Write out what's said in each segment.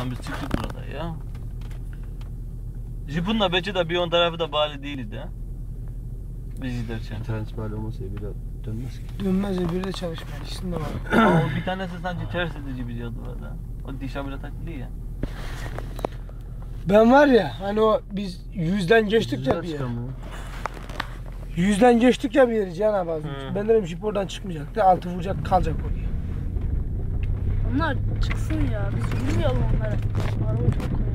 Allah'tan biz çıktık burada ya. Jipunla Beci de bir ön tarafı da bağlı değildi. Biz giderken. Bir tanesi böyle olmasa bile dönmez ki. Dönmez ya bir de çalışmıyor. İkisinde var. Ama o bir tanesi sanki ters edici bir diyordu orada. O dişe böyle takılı ya. Ben var ya hani o biz yüzden geçtik ya bir yere. Yüzden geçtik ya bir önce. Hı. Ben dedim jip oradan çıkmayacaktı. Altı vuracak kalacak oraya. Onlar çıksın ya. Biz vurmayalım onlara. Araba çok koyuyor.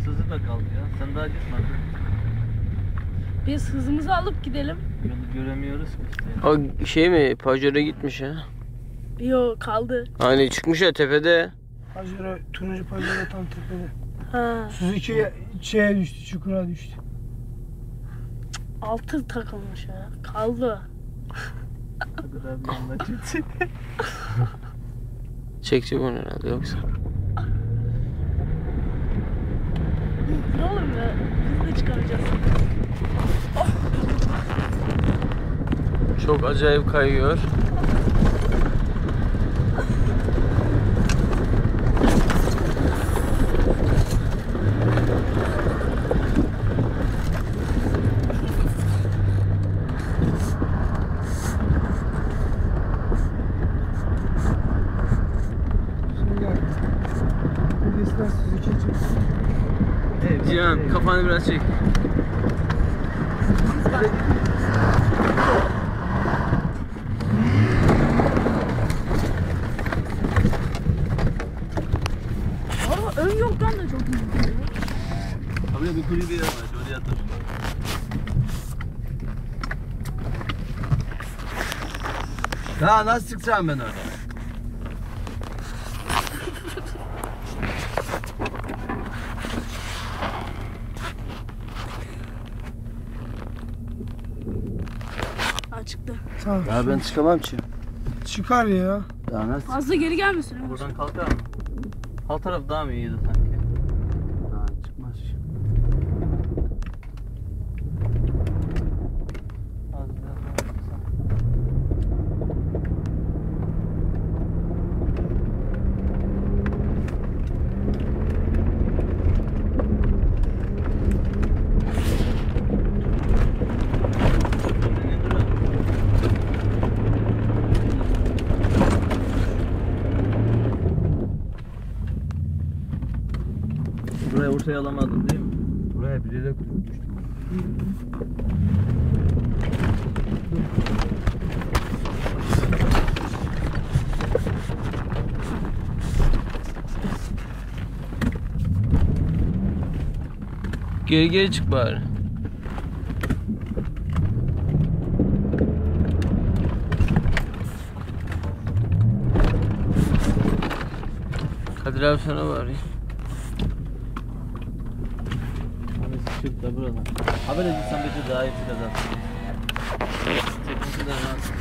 Isısı da kaldı ya. Sen daha gitmedin. Biz hızımızı alıp gidelim. Yolu göremiyoruz ki işte. O şey mi? Pajero gitmiş ha. Yo kaldı. Hani çıkmış ya tepede. Pajero, turuncu Pajero tam tepede. Ha. Suzuki şeye düştü, çukura düştü. Altı takılmış ya. Kaldı. Çekecek onu herhalde yoksa. Ne oğlum ya? Biz de çıkaracağız. Çok acayip kayıyor. Şimdi gel. Birisinden Suzuki çıktı. Cihan kafanı biraz çek. Araba ön yoktan da çok iyi. Abi bir bir yer var. Oraya dur. Ya nasıl çıkacağım ben orada? Ha çıktı. Tamam. Ya ben çıkamam ki. Çıkar ya. Ya nasıl? Fazla geri gelmesin. Buradan kalkar mı? Alt taraf daha mı iyiydi sanki? Ya çıkmaz ki. Az biraz daha yapsam. Buraya ortaya alamadın değil mi? Buraya bilerek düştüm. Geri geri çık bari. Kadir abi sana bari. Çık da buradan. Haber edilsen bir de daha iyi biraz aslında. Teknisi de rahatsız.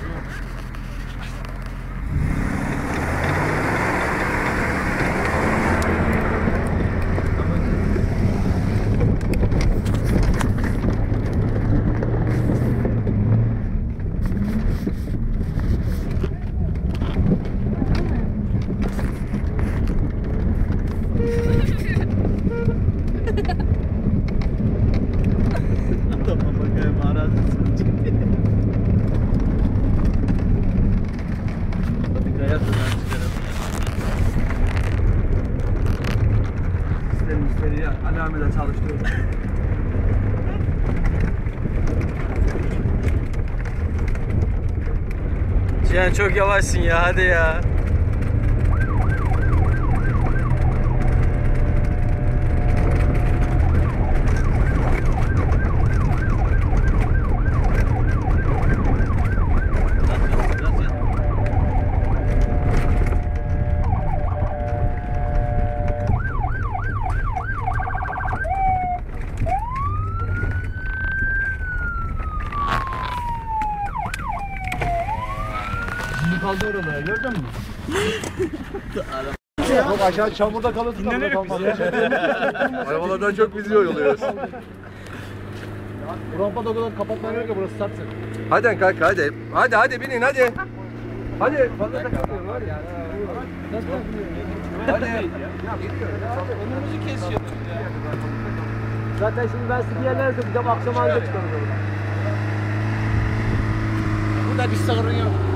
Müşteriyi alarmıyla çalıştırıyorum. Cihan çok yavaşsın ya hadi ya. Şimdi kaldı oralara gördün mü? Yok aşağı çamurda kalırsın. Dinlenir Arabalardan çok biz yol oluyoruz. Rampada o kadar kapatmaya gerek yok burası satsın. Hadi kanka hadi. Hadi hadi binin hadi. Hadi. Fazla takılmıyorum hadi. Hadi. Önümüzü kesiyor. Zaten şimdi ben sizi yerlere sokacağım. Akşam halde çıkarım. Burada bir sorun yok.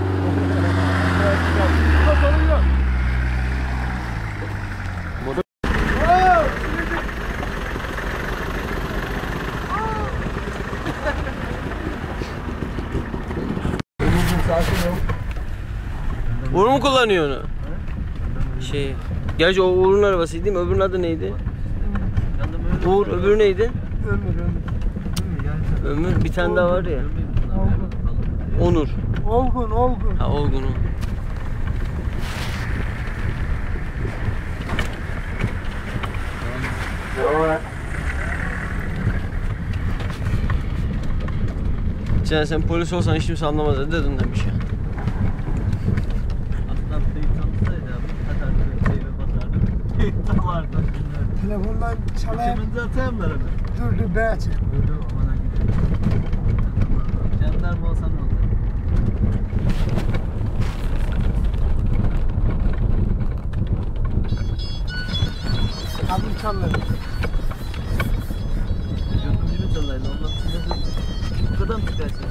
Uğur mu kullanıyor onu? Şey. Gerçi o Uğur'un arabasıydı değil mi? Öbürünün adı neydi? Uğur öbürü neydi? Ömür ömür. Ömür bir tane daha var ya. Onur. Olgun olgun. Ha Olgun. Sen sen polis olsan hiç kimse anlamaz dedin demiş ya. Aslan teyit tanıtsaydı abi. Katar'da bir teyve basardı. Teyit dalardı. Telefondan çalayım. Zaten var hemen. Dur dur ben açayım. Öyle amana gidelim. Jandarma olsam ne Abim çaldı. Yardımcı çalaydı? Ondan nasıl? Bu kadar mı çıkarsın?